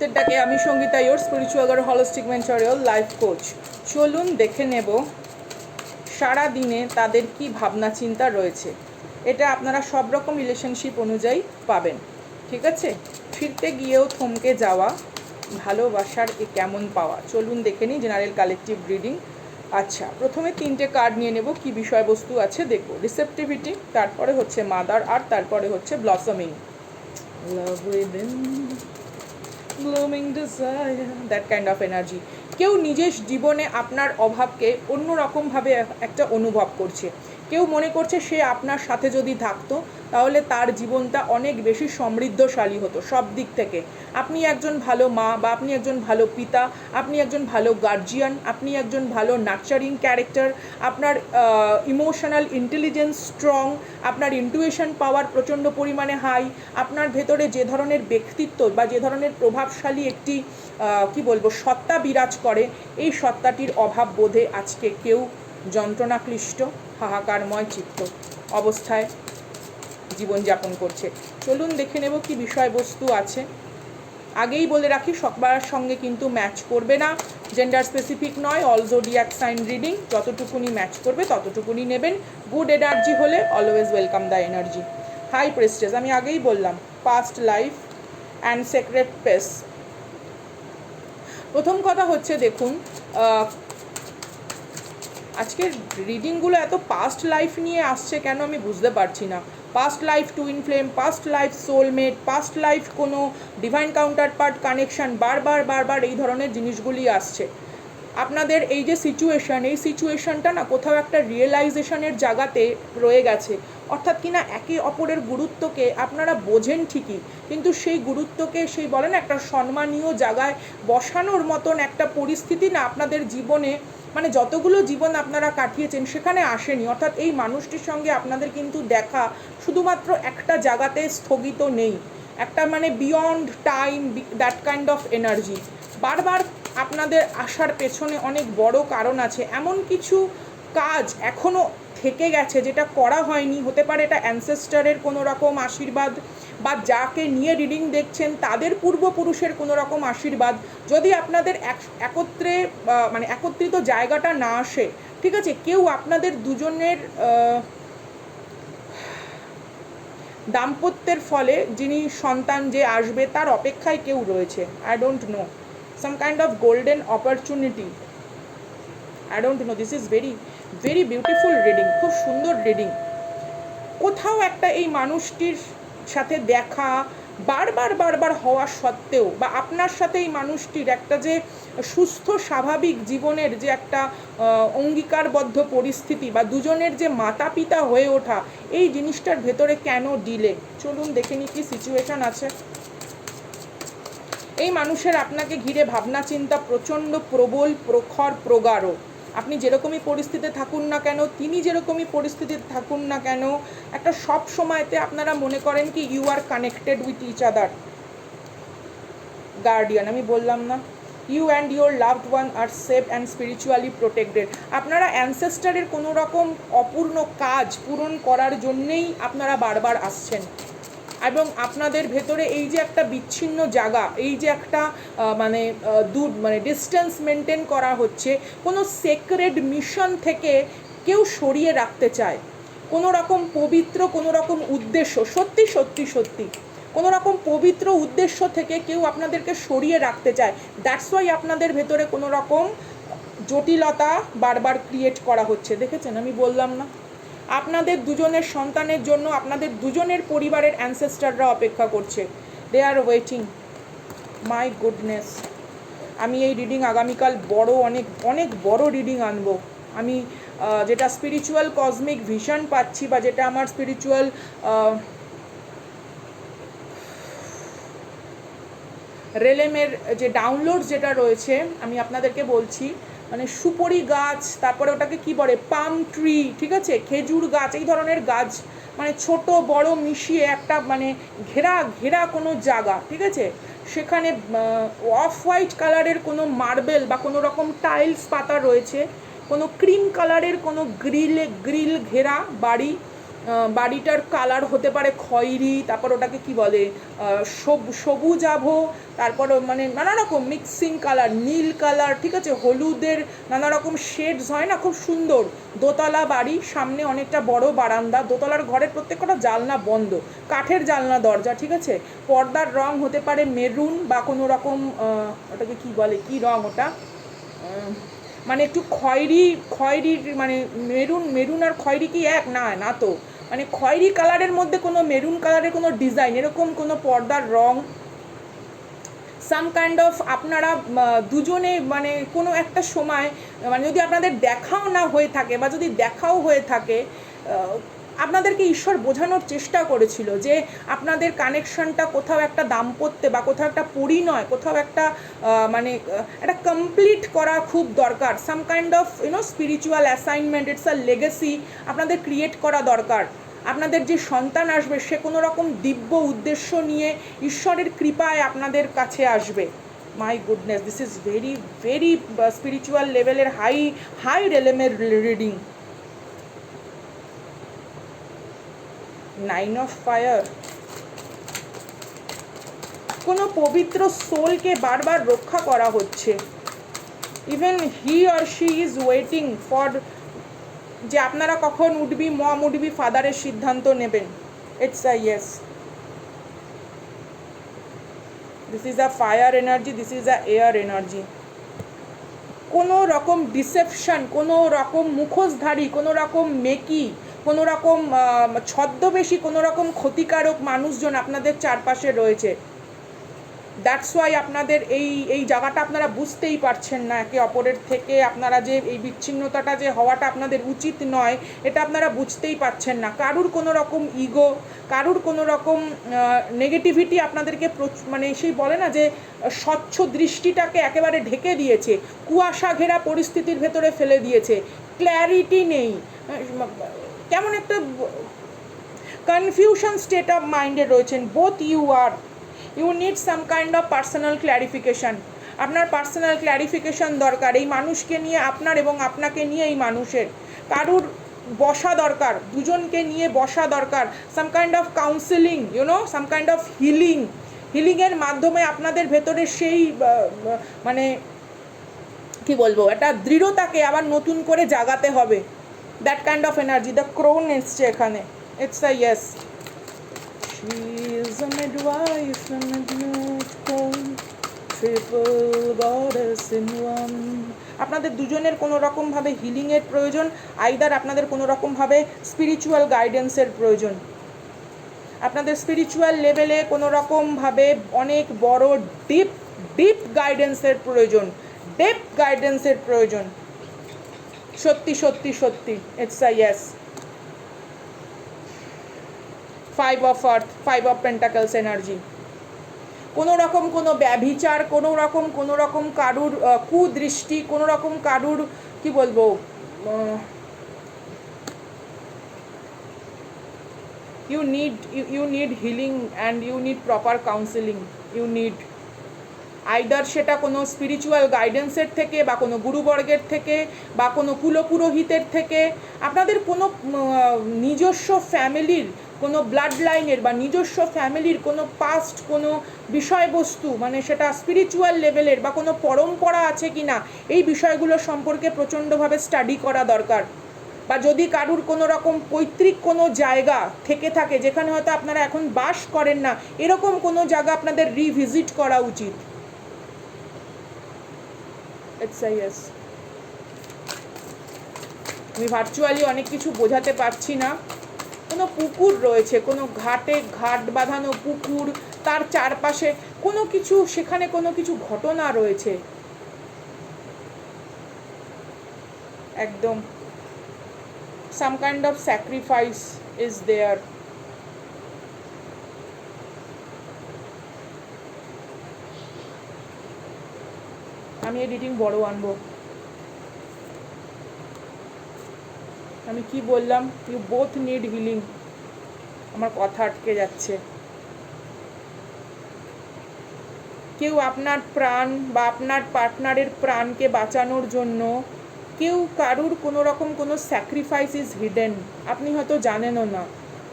মুহূর্তের ডাকে আমি Sangeeta your spiritual holistic mentorial life coach চলুন দেখে নেব সারা দিনে তাদের কি ভাবনা, চিন্তা রয়েছে। এটা আপনারা সব রকম রিলেশনশিপ অনুযায়ী পাবেন। ঠিক আছে? ফিরতে গিয়েও থমকে যাওয়া, ভালোবাসার এ কেমন পাওয়া? চলুন দেখে নিই জেনারেল কালেকটিভ রিডিং আচ্ছা প্রথমে তিনটে কার্ড নিয়ে নেব, কি বিষয়বস্তু আছে দেখব। রিসেপটিভিটি তারপরে হচ্ছে মাদার আর তারপরে হচ্ছে blossoming love blooming desire that kind of energy কেউ নিজের জীবনে আপনার অভাবকে অন্য রকমভাবে একটা অনুভব করছে। কেউ মনে করছে সে আপনার সাথে যদি থাকতো, তাহলে তার জীবনটা অনেক বেশি সমৃদ্ধশালী হতো সব দিক থেকে। আপনি একজন ভালো মা বা আপনি একজন ভালো পিতা, আপনি একজন ভালো গার্জিয়ান আপনি একজন ভালো নার্চারিং ক্যারেক্টার আপনার ইমোশনাল ইন্টেলিজেন্স স্ট্রং আপনার ইন্টুয়েশন পাওয়ার প্রচণ্ড পরিমাণে হাই আপনার ভেতরে যে ধরনের ব্যক্তিত্ব বা যে ধরনের প্রভাবশালী একটি কি বলব, সত্তা বিরাজ করে, এই সত্তাটির অভাব বোধে আজকে কেউ যন্ত্রণাক্লিষ্ট, হাহাকারময় চিত্ত অবস্থায় জীবনযাপন করছে। চলুন দেখে নেব কি বিষয়বস্তু আছে। আগেই বলে রাখি, সবার সঙ্গে কিন্তু ম্যাচ করবে না। জেন্ডার স্পেসিফিক নয় অলজো জোডিয়াক সাইন রিডিং যতটুকুনি ম্যাচ করবে ততটুকুনি নেবেন। গুড এনার্জি হলে always welcome the energy high priestess আমি আগেই বললাম past life and secret pace প্রথম কথা হচ্ছে দেখুন আজকের রিডিংগুলো এত পাস্ট লাইফ নিয়ে আসছে কেন আমি বুঝতে পারছি না। Past life twin flame past life soulmate past life কোনো ডিভাইন কাউন্টার পার্ট কানেকশান বারবার বারবার এই ধরনের জিনিসগুলি আসছে। আপনাদের এই যে সিচুয়েশন এই সিচুয়েশনটা না কোথাও একটা রিয়েলাইজেশনের জায়গাতে রয়ে গেছে। অর্থাৎ কিনা একে অপরের গুরুত্বকে আপনারা বোঝেন ঠিকই, কিন্তু সেই গুরুত্বকে সেই বলেন একটা সম্মানীয় জায়গায় বসানোর মতন একটা পরিস্থিতি না আপনাদের জীবনে মানে যতগুলো জীবন আপনারা কাটিয়েছেন সেখানে আসেনি। অর্থাৎ এই মানুষটির সঙ্গে আপনাদের কিন্তু দেখা শুধুমাত্র একটা জায়গাতে স্থগিত নেই। একটা মানে beyond time that kind of energy বারবার আপনাদের আসার পেছনে অনেক বড় কারণ আছে। এমন কিছু কাজ এখনও থেকে গেছে যেটা করা হয়নি। হতে পারে এটা অ্যানসেস্টারের কোনো রকম আশীর্বাদ বা যাকে নিয়ে রিডিং দেখছেন, তাদের পূর্বপুরুষের কোনো রকম আশীর্বাদ। যদি আপনাদের এক- একত্রে মানে একত্রিত জায়গাটা না আসে, ঠিক আছে? কেউ আপনাদের দুজনের দাম্পত্যের ফলে যিনি সন্তান যে আসবে, তার অপেক্ষায় কেউ রয়েছে। I don't know some kind of golden opportunity I don't know this is very very beautiful reading খুব সুন্দর রিডিং কোথাও একটা এই মানুষটির সাথে দেখা, বারবার বারবার হওয়া সত্ত্বেও বা আপনার সাথে এই মানুষটির একটা যে সুস্থ, স্বাভাবিক জীবনের যে একটা অঙ্গীকারবদ্ধ পরিস্থিতি বা দুজনের যে মাতা পিতা হয়ে ওঠা, এই জিনিসটার ভেতরে কেন ডিলে চলুন দেখে নি কি সিচুয়েশন আছে। এই মানুষের আপনাকে ঘিরে ভাবনা চিন্তা প্রচণ্ড প্রবল, প্রখর, প্রগাঢ়। আপনি যেরকমই পরিস্থিতিতে থাকুন না কেন, তিনি যেরকমই পরিস্থিতিতে থাকুন না কেন, একটা সব সময়তে আপনারা মনে করেন কি you are connected with each other guardian আমি বললাম না। You and your loved one are safe and spiritually protected আপনারা অ্যানসেস্টারের কোনো রকম অপূর্ণ কাজ পূরণ করার জন্যেই আপনারা বারবার আসছেন। এবং আপনাদের ভেতরে এই যে একটা বিচ্ছিন্ন জায়গা, এই যে একটা মানে দূর মানে ডিস্টেন্স মেনটেন করা হচ্ছে, কোনো সেক্রেড মিশন থেকে কেউ সরিয়ে রাখতে চায়। কোনো রকম পবিত্র, কোনো রকম উদ্দেশ্য, সত্যি সত্যি সত্যি। কোনো রকম পবিত্র উদ্দেশ্য থেকে কেউ আপনাদেরকে সরিয়ে রাখতে চায়। দ্যাটস ওয়াই আপনাদের ভেতরে কোনো রকম জটিলতা বারবার ক্রিয়েট করা হচ্ছে। দেখেছেন? আমি বললাম না। আপনাদের দুজনের সন্তানের জন্য আপনাদের দুজনের পরিবারের অ্যানসেস্টাররা অপেক্ষা করছে। দে আর ওয়েটিং মাই গুডনেস আমি এই রিডিং আগামীকাল বড় অনেক অনেক বড় রিডিং আনব। আমি যেটা স্পিরিচুয়াল কসমিক ভিশন পাচ্ছি বা যেটা আমার স্পিরিচুয়াল রেলেমের যে ডাউনলোড যেটা রয়েছে, আমি আপনাদেরকে বলছি মানে সুপরি গাছ, তারপরে ওটাকে কি বলে? পাম ট্রি ঠিক আছে? খেজুর গাছ, এই ধরনের গাছ মানে ছোট, বড় মিশিয়ে একটা মানে ঘেরা ঘেরা কোনো জায়গা, ঠিক আছে? সেখানে অফ হোয়াইট কালারের কোনো মার্বেল বা কোনো রকম টাইলস পাতা রয়েছে, কোনো ক্রিম কালারের কোনো গ্রিলে গ্রিল ঘেরা বাড়ি বাড়িটার কালার হতে পারে খয়েরি তারপর ওটাকে কি বলে আহ, সবু- সবুজ আভো তারপর মানে নানা রকম মিক্সিং কালার নীল কালার ঠিক আছে? হলুদের নানা রকম শেডস হয় না? খুব সুন্দর। দোতলা বাড়ি সামনে অনেকটা বড় বারান্দা। দোতলার ঘরের প্রত্যেকটা জালনা বন্ধ। কাঠের জালনা দরজা ঠিক আছে? পর্দার রং হতে পারে মেরুন বা কোনো রকম ওটাকে কি বলে? কি রং ওটা? মানে একটু খয়েরি খয়েরি মানে মেরুন মেরুন আর খয়েরি কি এক? না না তো। মানে খয়েরি কালারের মধ্যে কোনো মেরুন কালারের কোনো ডিজাইন, এরকম কোনো পর্দার রং। সাম কাইন্ড অফ আপনারা দুজনে মানে কোনো একটা সময় মানে যদি আপনাদের দেখাও না হয়ে থাকে বা যদি দেখাও হয়ে থাকে আপনাদেরকে ঈশ্বর বোঝানোর চেষ্টা করেছিল যে আপনাদের কানেকশনটা কোথাও একটা দাম্পত্যে বা কোথাও একটা পরিণয়, কোথাও একটা মানে একটা কমপ্লিট করা খুব দরকার। Some kind of you know spiritual assignment it's a legacy আপনাদের ক্রিয়েট করা দরকার। আপনাদের যে সন্তান আসবে, সে কোনো রকম দিব্য উদ্দেশ্য নিয়ে ঈশ্বরের কৃপায় আপনাদের কাছে আসবে। My goodness this is very very spiritual লেভেলের হাই হাই রেলেমের রিডিং নাইন অফ ফায়ার কোনো পবিত্র সোলকে বারবার রক্ষা করা হচ্ছে। Even he or she is waiting for যে আপনারা কখন উঠবি, মম উঠবি, ফাদারের সিদ্ধান্ত নেবেন। It's a yes this is a fire energy this is a air energy কোনো রকম ডিসেপশন কোনো রকম মুখোশধারী, কোনো রকম মেকি, কোনো রকম ছদ্মবেশী, কোনো রকম ক্ষতিকারক মানুষজন আপনাদের চারপাশে রয়েছে। দ্যাটস ওয়াই আপনাদের এই এই জায়গাটা আপনারা বুঝতেই পারছেন না, একে অপরের থেকে আপনারা যে এই বিচ্ছিন্নতাটা যে হওয়াটা আপনাদের উচিত নয়, এটা আপনারা বুঝতেই পারছেন না। কারুর কোনো রকম ইগো কারুর কোনো রকম নেগেটিভিটি আপনাদেরকে মানে সেই বলে না যে, স্বচ্ছ দৃষ্টিটাকে একেবারে ঢেকে দিয়েছে, কুয়াশা ঘেরা পরিস্থিতির ভেতরে ফেলে দিয়েছে। ক্ল্যারিটি নেই। কেমন একটা কনফিউশন স্টেট অফ মাইন্ডে রয়েছেন both you are you need some kind of personal clarification আপনার পার্সোনাল ক্ল্যারিফিকেশন দরকার। এই মানুষকে নিয়ে আপনার এবং আপনাকে নিয়ে এই মানুষের। কারুর বসা দরকার, দুজনকে নিয়ে বসা দরকার। Some kind of counselling you know some kind of healing হিলিংয়ের মাধ্যমে আপনাদের ভেতরে সেই মানে কি বলব, একটা দৃঢ়তাকে আবার নতুন করে জাগাতে হবে। That kind of energy the crone এসছে এখানে। It's a yes She is a midwife and a beautiful, triple goddess in one. আপনাদের দুজনের কোনো রকমভাবে হিলিংয়ের প্রয়োজন আইদার আপনাদের কোনো রকমভাবে স্পিরিচুয়াল গাইডেন্সের প্রয়োজন। আপনাদের স্পিরিচুয়াল লেভেলে কোনো রকমভাবে অনেক বড় ডিপ ডিপ গাইডেন্সের প্রয়োজন ডেপ গাইডেন্সের প্রয়োজন। সত্যি সত্যি সত্যি it's a yes five of earth five of pentacles energy কোনো রকম কোনো ব্যভিচার, কোনো রকম কোনো রকম কারুর কুদৃষ্টি, কোনো রকম কারুর, কি বলব you need you need healing and you need proper counselling you need either সেটা কোনো স্পিরিচুয়াল গাইডেন্সের থেকে বা কোনো গুরুবর্গের থেকে বা কোনো কুলপুরোহিতের থেকে। আপনাদের কোনো নিজস্ব ফ্যামিলির কোনো ব্লাড লাইনের বা নিজস্ব ফ্যামিলির কোনো পাস্ট কোনো বিষয়বস্তু মানে সেটা স্পিরিচুয়াল লেভেলের বা কোনো পরম্পরা আছে কি না এই বিষয়গুলো সম্পর্কে প্রচণ্ডভাবে স্টাডি করা দরকার। বা যদি কারুর কোনো রকম পৈতৃক কোনো জায়গা থেকে থাকে, যেখানে হয়তো আপনারা এখন বাস করেন না, এরকম কোনো জায়গা আপনাদের রিভিজিট করা উচিত। ইয়েস আমি ভার্চুয়ালি অনেক কিছু বোঝাতে পারছি না। কোনো পুকুর রয়েছে, কোনো ঘাটে ঘাট বাঁধানো পুকুর, তার চারপাশে কোনো কিছু, সেখানে কোনো কিছু ঘটনা রয়েছে? একদম some kind of sacrifice is there আমি এডিটিং বড় আনব। আমি কি বললাম? ইউ বোথ নিড হিলিং আমার কথা আটকে যাচ্ছে। কেউ আপনার প্রাণ বা আপনার পার্টনারের প্রাণকে বাঁচানোর জন্য কেউ কারুর কোনো রকম কোনো স্যাক্রিফাইস ইজ হিডেন আপনি হয়তো জানেনও না।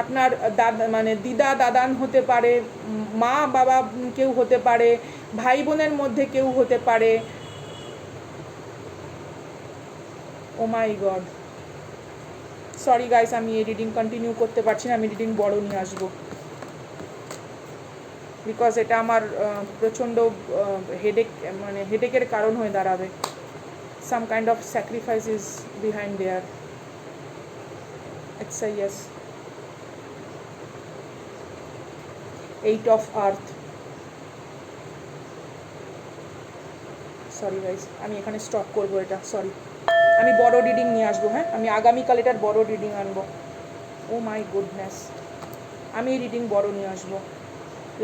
আপনার দাদা মানে দিদা, দাদান হতে পারে, মা, বাবা কেউ হতে পারে, ভাই বোনের মধ্যে কেউ হতে পারে। Oh my god sorry guys আমি রিডিং কন্টিনিউ করতে পারছি না, আমি রিডিং বড় নিয়ে আসব। বিকজ এটা আমার প্রচণ্ড হেডেক মানে হেডেকের কারণ হয়ে দাঁড়াবে। Some kind of sacrifice is behind there it's yes eight of earth sorry guys আমি এখানে স্টপ করব এটা সরি আমি বড় রিডিং নিয়ে আসব হ্যাঁ? আমি আগামীকাল এটার বড় রিডিং আনব। ও মাই গুডনেস আমি রিডিং বড় নিয়ে আসব।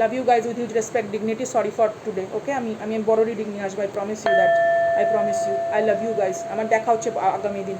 Love you guys with use respect dignity sorry for today okay আমি আমি বড় রিডিং নিয়ে আসব I promise you that I promise you I love you guys আমার দেখা হচ্ছে আগামী দিন।